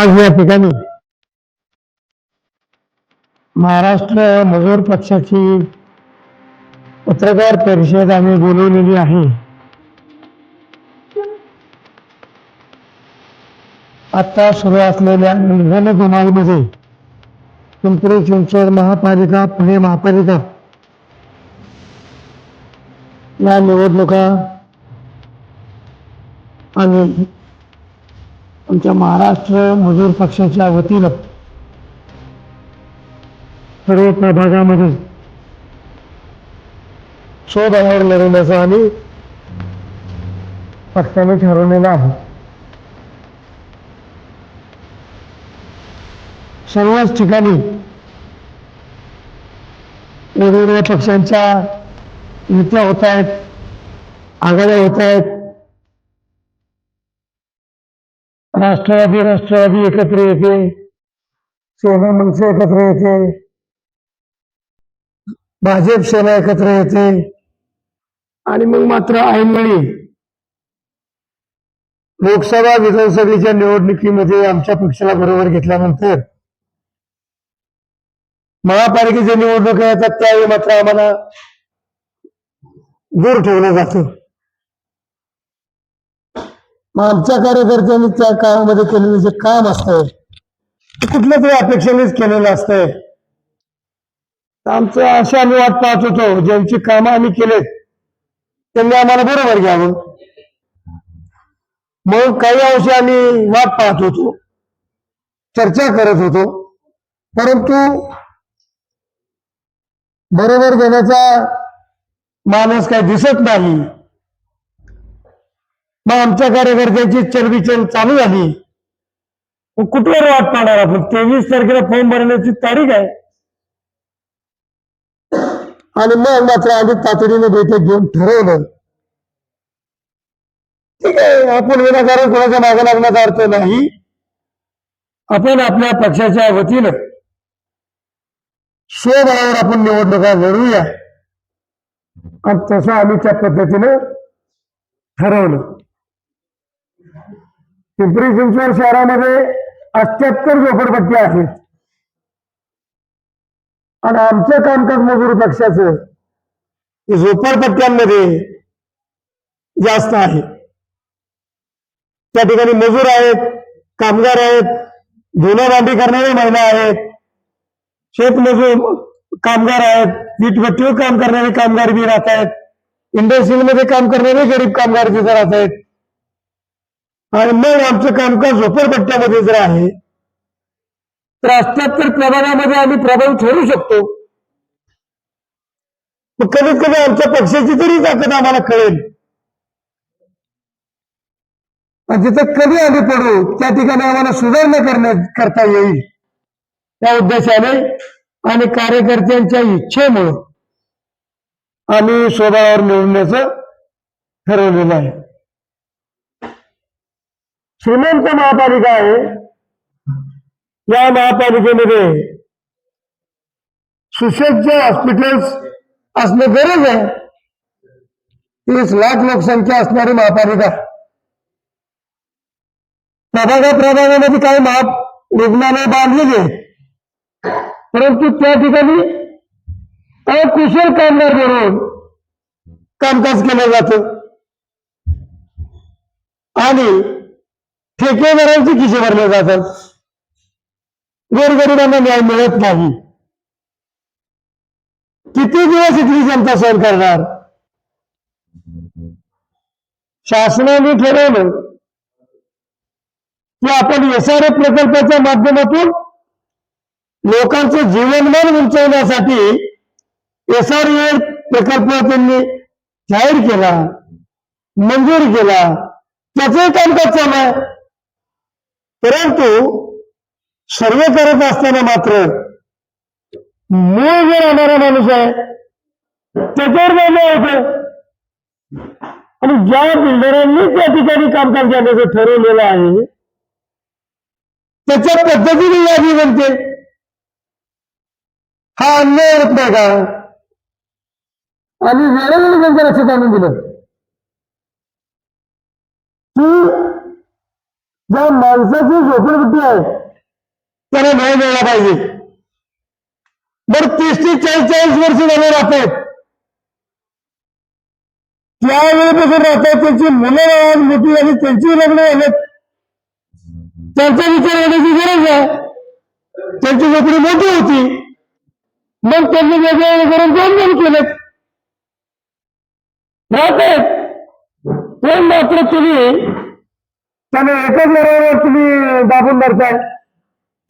आज या ठिकाणी. महाराष्ट्र मजूर पक्षाची पत्रकार परिषद आम्ही बोलवलेली आहे. आता सुरू असलेल्या निवडणुकीमध्ये पिंपरी चिंचवड महापालिका पुणे महापालिका या निवडणुका आणि आमच्या महाराष्ट्र मजूर पक्षाच्या वतीनं सर्व प्रभागामध्ये शोधावर लढवण्याचा आम्ही पक्षाने ठरवलेला आहे. सर्वच ठिकाणी वेगवेगळ्या पक्षांच्या युत्या होत आहेत आघाड्या होत आहेत. राष्ट्रवादी राष्ट्रवादी एकत्र येते सेना मनसे एकत्र येते भाजप सेना एकत्र येते आणि मग मात्र ऐनवेळी लोकसभा विधानसभेच्या निवडणुकीमध्ये आमच्या पक्षाला बरोबर घेतल्यानंतर महापालिकेच्या निवडणुका येतात त्यावेळी मात्र आम्हाला दूर ठेवलं जातं. मग आमच्या कार्यकर्त्यांनी त्या काळामध्ये केलेलं जे काम असतंय ते कुठल्या तरी अपेक्षेनेच केलेलं असतंय आमचं अशी आम्ही वाट पाहत होतो ज्यांची कामं आम्ही केलेत त्यांनी आम्हाला बरोबर घ्यावं. मग काही अंशी आम्ही वाट पाहत होतो चर्चा करत होतो. परंतु बरोबर देण्याचा माणूस काही दिसत नाही. मग आमच्या कार्यकर्त्याची चलबिचल चालू झाली. मग कुठवर वाट पाहणार आपण? तेवीस तारखेला फॉर्म भरण्याची तारीख आहे. आणि मग मात्र आम्ही तातडीने बैठक घेऊन ठरवलं. ठीक आहे आपण विनाकारण कोणाच्या मागे लागण्याचा अर्थ नाही. आपण आपल्या पक्षाच्या वतीनं स्वबळावर आपण निवडणुका लढूया. आणि तसं आम्ही त्या पद्धतीनं ठरवलं. पिंपरी चिंचवड शहरामध्ये अठ्याहत्तर झोपडपट्ट्या आहेत. आणि आमचं कामकाज मजूर पक्षाचं झोपडपट्ट्यांमध्ये जास्त आहे. त्या ठिकाणी मजूर आहेत कामगार आहेत धुणं भांडी करणारे महिला आहेत शेतमजूर कामगार आहेत वीटभट्टीवर काम करणारे कामगार बी राहत आहेत इंडस्ट्रीमध्ये काम करणारे गरीब कामगार तिथे राहत आहेत. आणि मग आमचं कामकाज झोपडपट्ट्यामध्ये जर आहे तर अठ्याहत्तर प्रभागामध्ये आम्ही प्रभाव ठरू शकतो. मग कमीत कमी आमच्या पक्षाची तरी ताकद आम्हाला कळेल. आणि तिथं कधी आम्ही पडू त्या ठिकाणी आम्हाला सुधारणा करण्या करता येईल. त्या उद्देशाने आणि कार्यकर्त्यांच्या इच्छेमुळे आम्ही स्वभावावर निवडण्याचं ठरवलेलं आहे. श्रीमंत महापालिका आहे. या महापालिकेमध्ये सुसज्ज हॉस्पिटल्स असणं गरज आहे. तीस लाख लोकसंख्या असणारी महापालिका. प्रभागा प्रभागामध्ये काही महा रुग्णालय बांधलेली आहे परंतु त्या ठिकाणी अकुशल कामगार म्हणून कामकाज केलं जात. आणि ठेकेदारांचे खिसे भरले जातात. गोरगरिबांना न्याय मिळत नाही. किती दिवस इथली जनता सहन करणार? शासनाने ठरवलं की आपण एस आर प्रकल्पाच्या माध्यमातून लोकांचं जीवनमान उंचवण्यासाठी एस आर प्रकल्प त्यांनी जाहीर केला मंजूर केला. त्याचंही कामकाज चालू आहे. परंतु सर्वे करत असताना मात्र मूळ जो राहणारा माणूस आहे त्याच्यावर निर्णय होतो आणि ज्या बिल्डरांनी त्या ठिकाणी कामकाज करण्याचं ठरवलेलं आहे त्याच्या पद्धतीने यादी बनते हा अन्याय होत नाही का? आणि वेळोवेळी त्यांचं लक्षात आणून दिलं. तू ज्या माणसाची झोपडपट्टी आहे? त्याला न्याय मिळाला पाहिजे. बरं तीस ते चाळीस चाळीस वर्ष झाले राहतात. त्यावेळेपासून राहतात त्यांची मुलं आज मोठी झाली त्यांची लग्न झालेत. त्यांचा विचार करण्याची गरज आहे. त्यांची झोपडी मोठी होती. मग त्यांनी वेगवेगळे करून दोन दोन केलेत राहतात. पण मात्र तुम्ही त्याने एकच लढाईवर तुम्ही दाबून धरताय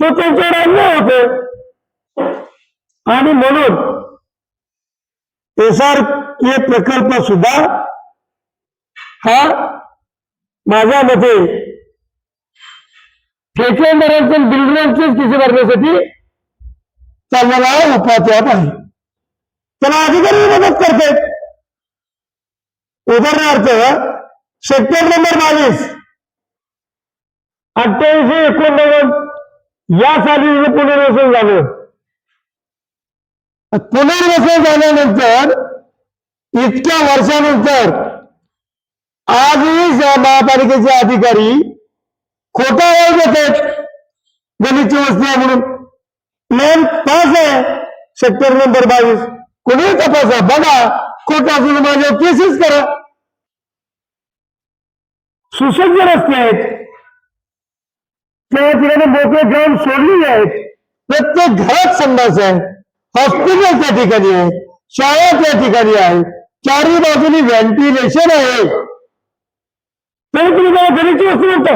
तो त्यांच्यावर अन्याय होतो आणि म्हणून एस आर के प्रकल्प सुद्धा हा माझ्या मते ठेकेदारांचे बिल्डरांचेच किती भरण्यासाठी चालणारा उपात्यात आहे. त्याला अधिकारी मदत करतात. उदाहरणार्थ सेक्टर नंबर बावीस अठ्ठ्याऐंशी एकोणनव्वद या साली पुनर्वसन झालं. पुनर्वसन झाल्यानंतर इतक्या वर्षानंतर आजही महापालिकेचे अधिकारी खोटा आवाज देतात गणितची वस्ती आहे म्हणून. मेन पास आहे सेक्टर नंबर बावीस. कोणी तपासा बघा खोटा असून माझ्या केसेस करा. सुसज्ज रस्ते आहेत. त्या ठिकाणी मोकळे ग्राउंड सोडलेले आहेत प्रत्येक घरात संडास आहे. हॉस्पिटल त्या ठिकाणी आहे. शाळा त्या ठिकाणी आहे. चारही बाजूनी व्हेंटिलेशन आहे. तरी तुम्ही मला घरीची वस्तू म्हणता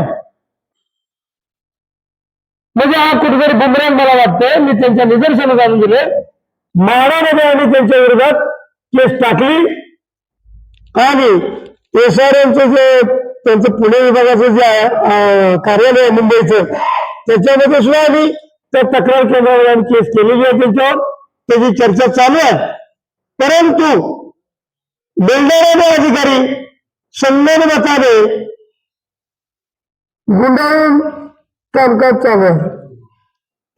म्हणजे हा कुठेतरी बुमरांग मला वाटतंय. मी त्यांच्या निदर्शनात आणून दिले. माडामध्ये आम्ही त्यांच्या विरोधात केस टाकली. आणि एस आर एमचं जे त्यांचं पुणे विभागाचं जे अं, कार्यालय आहे मुंबईचं त्याच्यामध्ये सुद्धा आम्ही त्या तक्रार केंद्रावर आम्ही केस केलेली आहे त्यांच्यावर. त्याची चर्चा चालू आहे. परंतु बिल्डर अधिकारी संमेन मताने गुंडाळून कामकाज चालू आहे.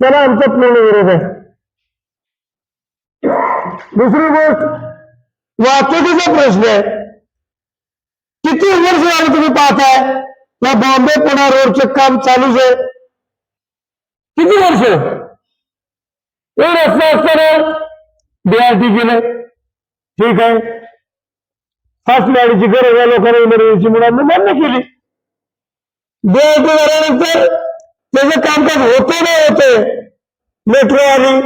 त्याला आमचा पूर्ण विरोध आहे. दुसरी गोष्ट वाहतुकीचा प्रश्न आहे. किती वर्ष झालं तुम्ही पाहताय? या बॉम्बे पुणा रोडचं काम चालूच आहे. किती वर्ष? हे रस्ता असताना बीआरटी केलं ठीक आहे. फास्ट गाडीची गरज आहे लोकांना इमर्जन्सी मुलांना मान्य केली. बीआरटी झाल्यानंतर त्याचं कामकाज होत नाही होते मेट्रो आली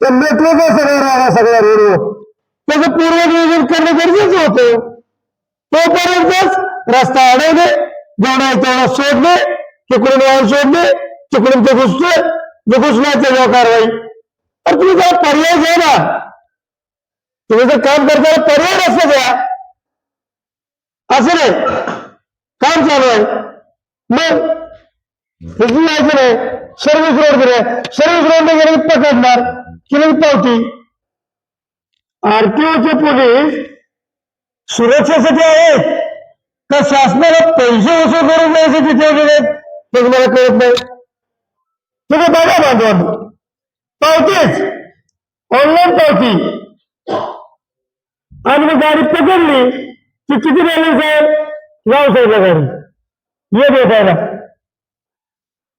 तर मेट्रोचा सगळं राहिला सगळ्या रोडवर त्याचं पूर्वनियोजन करणं गरजेचं होतं. तोपर्यंतच रस्ता अडवणे जेवढा तेवढा सोडणे तिकडून वाहन सोडणे तिकडून ते घुसतोय जे घुसणार त्याच्यावर कारवाई. तर तुम्ही त्याला पर्याय घ्या ना. तुम्ही जर काम करताना पर्याय रस्ता द्या असं नाही. काम चालू आहे. मग तुम्ही माहिती नाही. सर्व्हिस रोड दिले सर्व्हिस रोड गेले पकडणार किती पावती? आरटीओचे पोलीस सुरक्षेसाठी आहेत. का शासनाला पैसे वसूल करून द्यायचे ठेवलेले आहेत ते तुम्हाला कळत नाही. तुम्ही बघा बांधवांनो. पावतीच. ऑनलाईन पावती. आणि मी गाडी पकडली की किती बॅलन्स आहे लाव साहेब गाडी. ये भेटायला.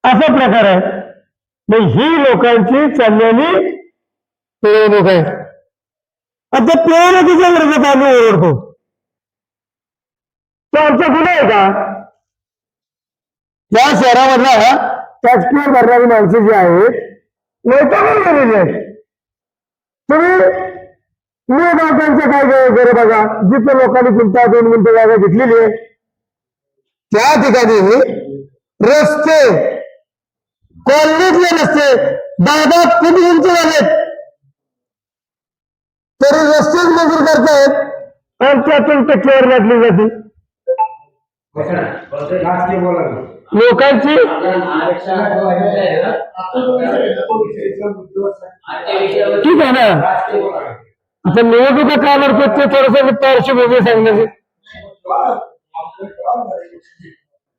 असा प्रकार आहे. मग ही लोकांची चाललेली पिळवणूक आहे. आता पिळवणुकीच्या विरोधात आम्ही ओरडतो. तो आमचा गुन्हा आहे का? या शहरामधला टॅक्सपेअर भरणारी माणसं जी आहेत वैतागून गेलेली आहेत. तुम्ही मी गावकांचं काय करे बघा जिथं लोकांनी गुंता दोन गुंठ जागा घेतलेली आहे. त्या ठिकाणी रस्ते कॉलनीतले रस्ते दादा फूट उंच झालेत? तरी रस्तेच मंजूर करतायत टक्केवारी जाते लोकांची? ठीक आहे ना? आता निवडणुका का लढतात ते थोडस पार्श्वभूमी सांगण्याचे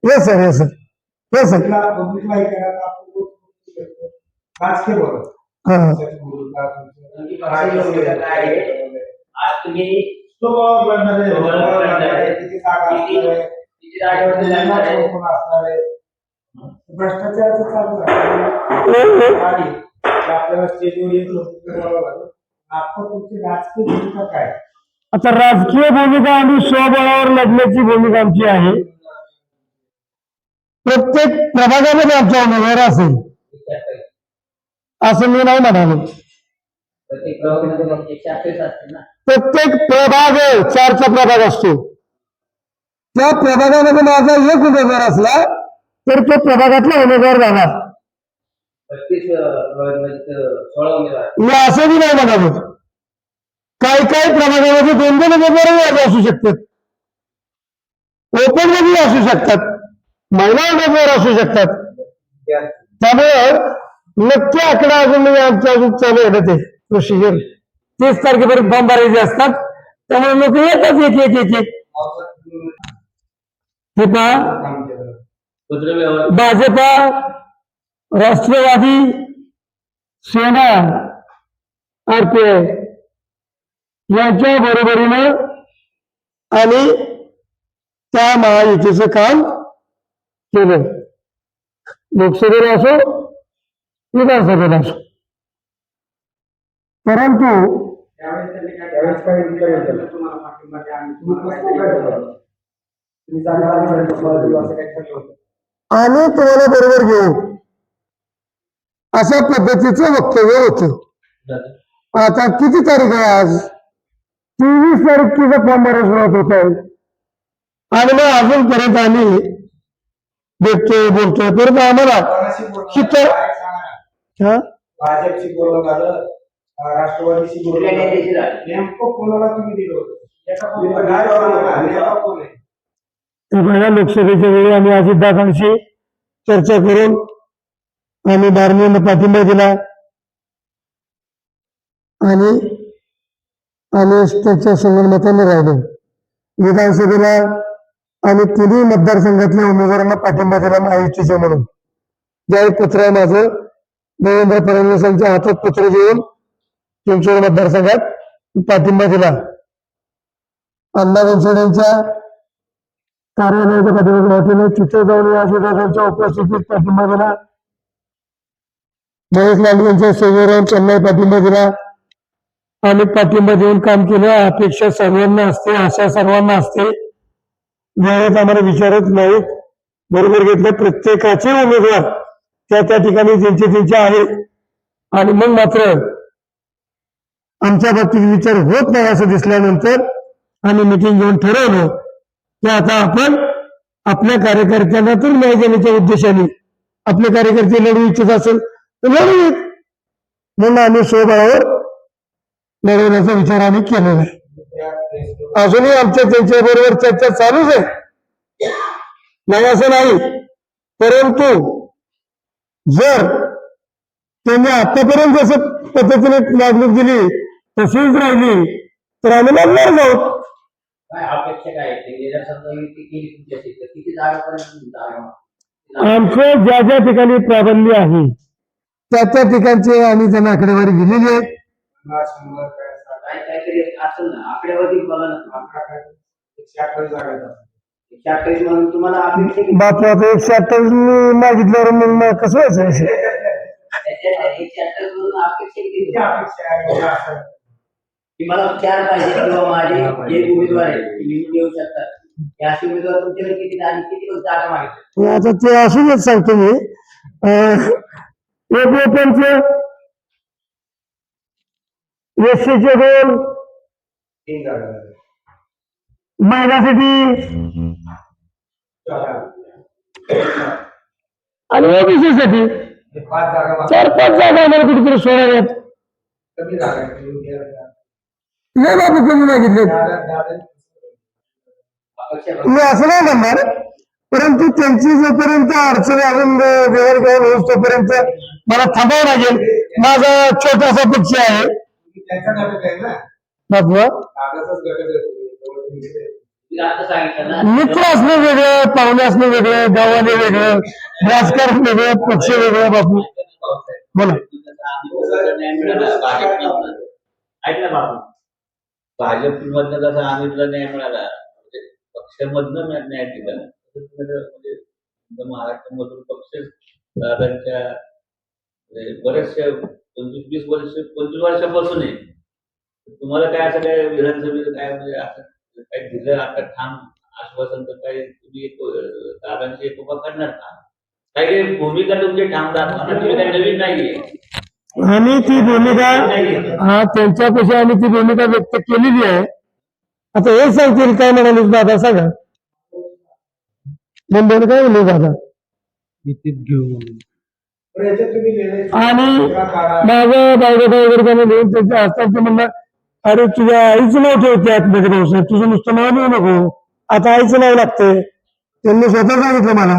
yes sir yes sir yes sir राजकीय बोला। हा आज तुम्ही तो बाबा लढणार आहे, बाबा लढणार आहे, किती जागा असणार आहे, किती जागेवरती त्यांना जाणार आहे? कोण असणार आहे? भ्रष्टाचाराचं चालू आहे. हो, हो. आणि आपल्याला स्टेजवर एक लोक करावं लागलं आता तुमची राजकीय भूमिका काय आता राजकीय भूमिका आम्ही स्वबळावर लढण्याची भूमिका आमची आहे प्रत्येक प्रभागामध्ये आमचा उमेदवार असेल असं मी नाही म्हणालो प्रत्येक प्रभाग चारचा प्रभाग असतो. त्या प्रभागामध्ये माझा एक उमेदवार असला तर तो प्रभागातला उमेदवार पस्तीस म्हणजे उमेदवार. असं बी नाही म्हणालो. काही काही प्रभागामध्ये दोन दोन उमेदवारही असू शकतात. ओपनमध्ये असू शकतात. महिला उमेदवार असू शकतात. त्यामुळे नक्की आकडा अजून आमचं अजून चालू आहे ना ते. प्रोसिजर तीस तारखेपर्यंत फॉर्म भरायचे असतात. त्यामुळे लोक येतात एक एक एक एक हे पहा. भाजपा राष्ट्रवादी सेना आरपीआय यांच्या बरोबरीनं आणि त्या महायुतीचं काम केलं. लोकसभेला असो विधानसभेला असो. परंतु आली. आम्ही तुम्हाला बरोबर घेऊ अशा पद्धतीचं वक्तव्य होतं आता किती तारीख आहे आज तेवीस तारखेचा फॉर्म भरायला सुरुवात होत आहे आणि मग अजूनपर्यंत आम्ही भेटतोय बोलतोय परत आम्हाला किती- झालं? काय सांगा ना. हा? भाजपशी बोलणं झालं अं, राष्ट्रवादीशी. झालं? नेमकं कोणाला तुम्ही दिलं होतं? लोकसभेच्या वेळी आम्ही अजितदादांशी चर्चा करून आम्ही बारमीनं पाठिंबा दिला. आणि आम्ही त्यांच्या संगणमताने राहिलो. विधानसभेला आम्ही तिन्ही मतदारसंघातल्या उमेदवारांना पाठिंबा दिला महायुतीच्या म्हणून. ज्यावेळी पत्र आहे माझं देवेंद्र फडणवीसांच्या हातात पत्र देऊन चिंचवड मतदारसंघात पाठिंबा दिला. अण्णा यांच्या कार्यालयाच्या पाठिंबा हॉटेल आहे तिथे जाऊन उपस्थितीत पाठिंबा दिला. महेश लांडे यांच्या सेवेवर त्यांनाही पाठिंबा दिला. आणि पाठिंबा देऊन काम केलं. अपेक्षा सर्वांना असते आशा सर्वांना असते. वेळेत आम्हाला विचारत नाहीत. बरोबर घेतलं. प्रत्येकाचे उमेदवार त्या त्या ठिकाणी त्यांचे त्यांचे आहेत. आणि मग मात्र आमच्या बाबतीत विचार होत नाही असं दिसल्यानंतर आम्ही मिटिंग घेऊन ठरवलं की आता आपण आपल्या कार्यकर्त्यांना तर न्याय देण्याच्या उद्देशाने आपले कार्यकर्ते लढू इच्छित असेल तर लढूयात म्हणून आम्ही स्वबळावर लढवण्याचा विचार आम्ही केलेला आहे. अजूनही आमच्या त्यांच्या बरोबर चर्चा चालूच आहे. नाही असं नाही परंतु जर त्यांनी आतापर्यंत जसं पद्धतीने वागणूक दिली तशीच राहिली तर आम्ही लढणार आहोत काय अपेक्षा काय आहे? ते जर समजा युती केली तुमच्याशी तर किती जागापर्यंत जागा आमचं ज्या ज्या ठिकाणी प्राबल्य आहे त्या त्या ठिकाणचे आम्ही त्यांना आकडेवारी दिलेली आहे पन्नास, शंभर, काय असं काय काहीतरी असेल ना आकडेवारी बघा ना आकडा काय? एकशे अठ्ठावीस जागा आहेत. एकशे अठ्ठावीस म्हणून तुम्हाला अपेक्षा किती? बापू आता एकशे अठ्ठावीस मागितल्यावर मग मग कसं व्हायचं त्याच्या एकशे अठ्ठावीस मधून अपेक्षा किती किती अपेक्षा आहे? एवढ्या असं. की मला चार पाहिजे किंवा माझे जे उमेदवार आहेत ते निवडून येऊ शकतात हे असे उमेदवार तुमच्याकडे किती आणि किती जागा मागितल्या आता ते असूनच सांगतो मी एक ओपनचे एससीचे दोन तीन जागा. महिलासाठी चला. आणि ओबीसी साठी पाच जागा मागे. चार पाच जागा आम्हाला कुठेतरी सोडणार आहेत कमी जागा आहेत. येऊन गेल्या त्या. लय बाबू कमी मागितले असं नाही म्हणणार. परंतु त्यांची जोपर्यंत अडचणी अजून व्यवहार घेऊन होऊस तोपर्यंत मला थांबावं लागेल. माझा छोटासा पक्ष आहे. तुम्ही मित्र असणं वेगळं पाहुणे असणं वेगळं गावाने वेगळं राजकारण वेगळं पक्ष वेगळं बापू बोला. ऐकलं बाबू. भाजपमधनं कसा आम्हीला न्याय मिळाला? म्हणजे पक्षामधनं न्याय दिला. म्हणजे, म्हणजे महाराष्ट्रामधून पक्ष दादांच्या म्हणजे बऱ्याचशा पंचवीस वीस वर्ष पंचवीस वर्षापासून आहे तुम्हाला काय असं काय विधानसभेचं काय म्हणजे असं काय दिलं? आता ठाम आश्वासन तर काय तुम्ही एक, दादांची एकोपा करणार का? काही भूमिका तुमची ठाम दाखवा ना. तुम्ही काही नवीन नाहीये. आणि ती भूमिका हा त्यांच्यापेक्षा आम्ही ती भूमिका व्यक्त केलेली आहे. आता हे सांगतील काय म्हणाले दादा सांगा. मुंबईला काय म्हणले दादा? आणि. माझं बायोडेटा वगैरे त्यांना देऊन त्यांच्या हस्तांचं म्हणणं अरे तुझ्या आईचं नाव ठेवते आतमध्ये भाऊसाहेब तुझं नुसतं नाव देऊ नको. आता आईचं नाव लागतंय. त्यांनी स्वतः सांगितलं मला.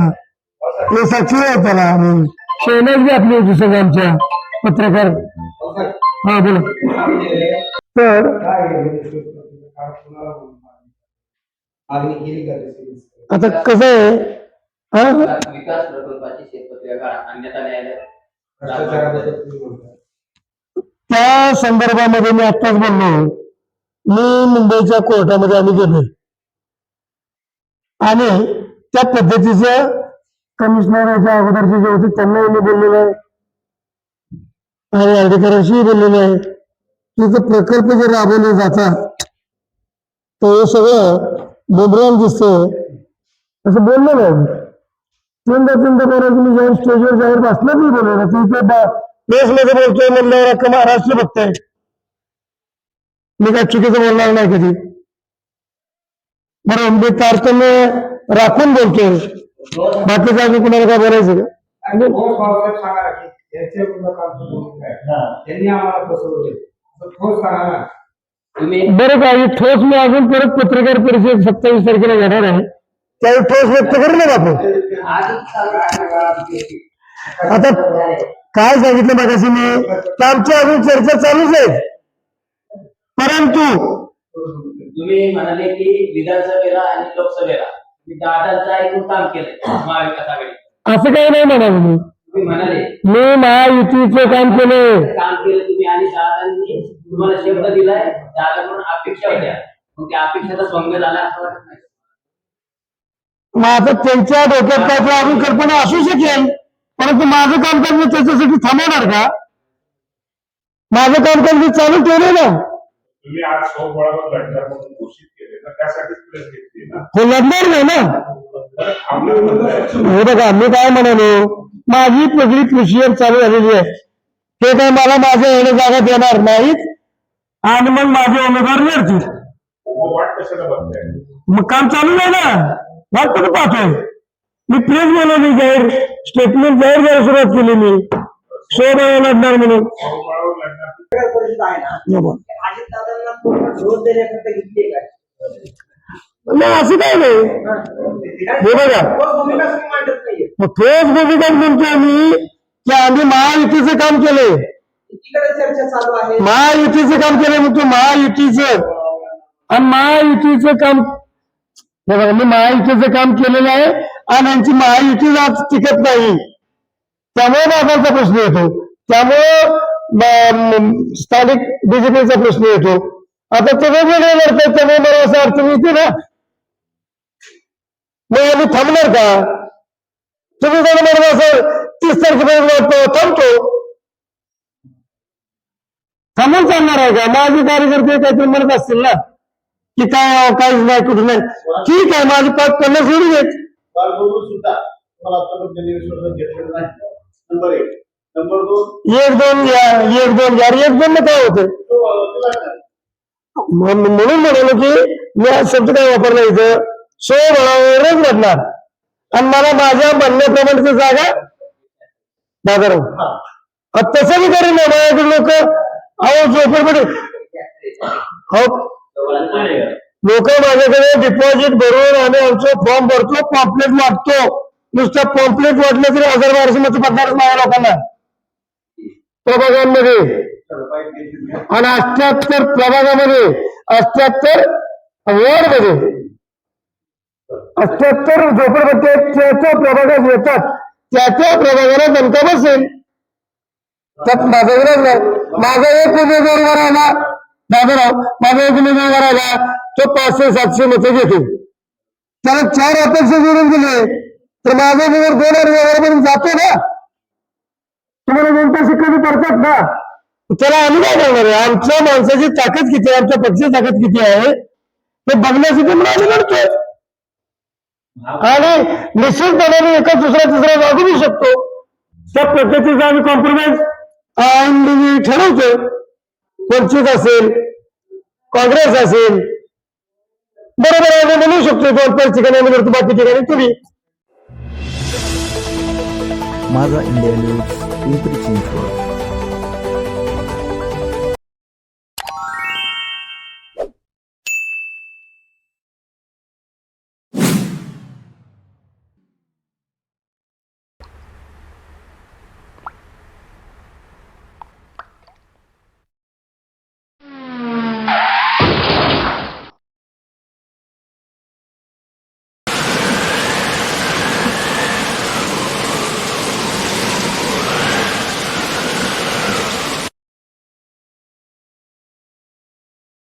हे साक्षी आहे त्याला आणि बी आपली होती सगळं आमच्या. पत्रकार. हा बोला. तर आता कसं आहे हा? विकास प्रकल्पाची शेतपत्रिका आणण्यात त्या संदर्भामध्ये मी आत्ताच बोललो. मी मुंबईच्या कोर्टामध्ये आम्ही गेलो. आणि त्या पद्धतीचं कमिशनरच्या अगोदरचे जे होते त्यांनाही मी बोललेलो आहे. आणि अधिकाऱ्यांशीही बोललेलो आहे तिथं प्रकल्प जे राबवले जातात तर हे सगळं बोबरान दिसतं असं बोललो नाही. तीनदा तीनदा बरं तुम्ही जाऊन स्टेजवर जाहीर बसलं नाही बोलवलं तिथे प्रेसमध्ये बोलतोय म्हणल्यावर अख्खं महाराष्ट्र बघताय. मी काय चुकीचं बोलणार नाही कधी. बरं मी तारतम्य राखून बोलतोय. बाकी काय कुणाला काय बोलायचं? का आणि ठोस भावसाहेब सांगा ना की याच्या विरोधात आमचं भूमिका आहे. त्यांनी आम्हाला फसवले. असं ठोस सांगा ना तुम्ही बरं का ही ठोस मी अजून परत पत्रकार परिषद सत्तावीस तारखेला घेणार आहे. त्यावेळी ठोस व्यक्त करू चालू आहे. आता काय सांगितलं मगाशी मी? तर आमची अजून चर्चा चालूच आहे. परंतु तुम्ही म्हणाले की विधानसभेला आणि लोकसभेला मी दादांचं ऐकून काम केलंय महाविकास आघाडी असं काही नाही म्हणाल मी. मी महायुतीचं काम केलं. काम केलं तुम्ही आणि दादांनी. तुम्हाला शब्द दिलाय. अपेक्षा होत्या. मग त्या अपेक्षेचा भंग झाला असं वाटत नाही. मग आता त्यांच्या डोक्यात काय अजून कल्पना असू शकेल. परंतु माझं कामकाज मी त्याच्यासाठी थांबवणार का? माझं कामकाज मी चालू ठेवलं ना तुम्ही आज सोबळावर लढणार म्हणून घोषित केले ना त्यासाठीच प्रेस घेतली ना. हे लढणार नाही ना. हे बघा मी काय म्हणालो? माझी पगडी कृषीवर चालू झालेली आहे. ते काय मला माझ्या येणे जागा देणार नाहीत? आणि मग माझे उमेदवार लढतील मग काम चालू नाही ना? वाट कुठं पाहतोय? मी प्रेस बोलवली जाहीर. स्टेटमेंट जाहीर करायला सुरुवात केली मी. सोबळा लढणार म्हणून. आहे ना? नाही असं काय नाही। हे बघा मग ठोस भूमिका म्हणतो आम्ही की आम्ही महायुतीचं काम केलंय. महायुतीचं काम केलंय म्हणतो महायुतीचं. आणि महायुतीचं काम हे बघा मी महायुतीचं काम केलेलं आहे आणि यांची महायुती आज टिकत नाही. त्यामुळे बाबांचा प्रश्न येतो. त्यामुळे स्थानिक बीजेपीचा प्रश्न येतो. आता ते वेगवेगळे लढतात त्यामुळे मला असं अडचण येते ना. मग आम्ही थांबणार का? तुम्ही जर म्हणत असेल तीस तारखेपर्यंत वाटतो थांबतो. थांबून चालणार आहे का? माझे कार्यकर्ते काहीतरी म्हणत असतील ना? की काय काहीच नाही कुठं नाही. ठीक आहे माझी पाच पन्नास देत नाही. नंबर एक. नंबर दोन. एक दोन या एक दोन यार एक दोन काय होतं? म्हणून म्हणालो की मी हा शब्द काय वापरला इथं? सो बळावरच घडणार आणि मला माझ्या म्हणण्याप्रमाणेची जागा बाजारात आता तसं बी करेन ना माझ्याकडे लोक. अहो झोपडपडे हो. लोक माझ्याकडे डिपॉझिट भरून आणि आमचं फॉर्म भरतो पॉम्पलेट वाटतो. नुसतं पॉम्पलेट वाटलं तरी हजार बाराशे मत पडणार माझ्या लोकांना. प्रभागांमध्ये. आणि अठ्याहत्तर प्रभागामध्ये अठ्याहत्तर वॉर्डमध्ये अठ्याहत्तर झोपडपट्टी आहेत, त्या त्या प्रभागात येतात. त्या त्या प्रभागाला दणका बसेल. त्यात माझा विरोध नाही. माझा एक उमेदवार राहिला. दादाराव माझा एक उमेदवार राहिला. तो पाचशे सातशे मतं घेतो. त्याला चार अपेक्षा जोडून दिले. तर माझा जवळ दोन व्यवहारापर्यंत जातो ना? तुम्हाला दोन कमी पडतात ना? त्याला आम्ही काय करणार आहे? आमच्या माणसाची ताकद किती आहे? आमच्या पक्षाची ताकद किती आहे? ते बघण्यासाठी म्हणून आम्ही लढतोय. आणि निश्चितपणाने एका दुसरा तिसरा वागू बी शकतो. त्या पद्धतीचा आम्ही कॉम्प्रोमाइज ठरवतो वंचित असेल काँग्रेस असेल बरोबर आम्ही म्हणू शकतो दोन पाच ठिकाणी बाकी ठिकाणी तुम्ही. माझा इंडिया न्यूज पिंपरी चिंचवड.